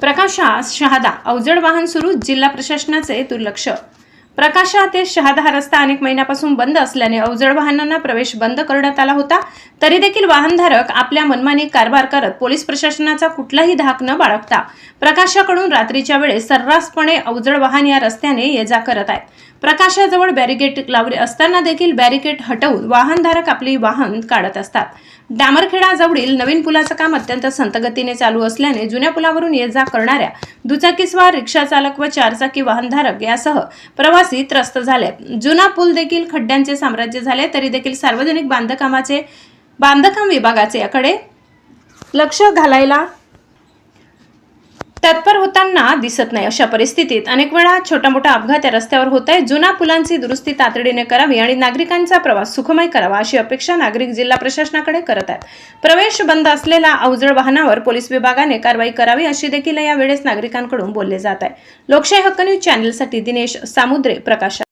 प्रकाशास शहादा. अवजड वाहन सुरू जिल्हा प्रशासनाचे दुर्लक्ष प्रकाशा ते शहादा रस्ता अनेक महिन्यापासून बंद असल्याने अवजड वाहनांना प्रवेश बंद करण्यात आला होता. तरी देखील वाहनधारक आपल्या मनमानी कारभार करत पोलीस प्रशासनाचा कुठलाही धाक न बाळगता प्रकाशाकडून रात्रीच्या वेळेस सर्रासपणे अवजड वाहन या रस्त्याने ये जा करत आहेत. प्रकाशाजवळ बॅरिकेड लावले असताना देखील बॅरिकेड हटवून वाहनधारक आपली वाहन काढत असतात. डामरखेडाजवळील नवीन पुलाचं काम अत्यंत संतगतीने चालू असल्याने जुन्या पुलावरून ये जा करणाऱ्या दुचाकीस्वार रिक्षा चालक व चारचाकी वाहनधारक यासह प्रवास त्रस्त झाले. जुना पूल देखील खड्ड्यांचे साम्राज्य झाले तरी देखील सार्वजनिक बांधकामाचे बांधकाम विभागाचे याकडे लक्ष घालायला तत्पर होताना दिसत नाही अशा परिस्थितीत. अनेक वेळा छोटा मोठा अपघात या रस्त्यावर होत आहे. जुना पुलांची दुरुस्ती तातडीने करावी आणि नागरिकांचा प्रवास सुखमय करावा अशी अपेक्षा नागरिक जिल्हा प्रशासनाकडे करत आहेत. प्रवेश बंद असलेल्या अवजड वाहनावर पोलीस विभागाने कारवाई करावी अशी देखील या वेळेस नागरिकांकडून बोलले जात आहे. लोकशाही हक्क न्यूज चॅनलसाठी दिनेश सामुद्रे प्रकाश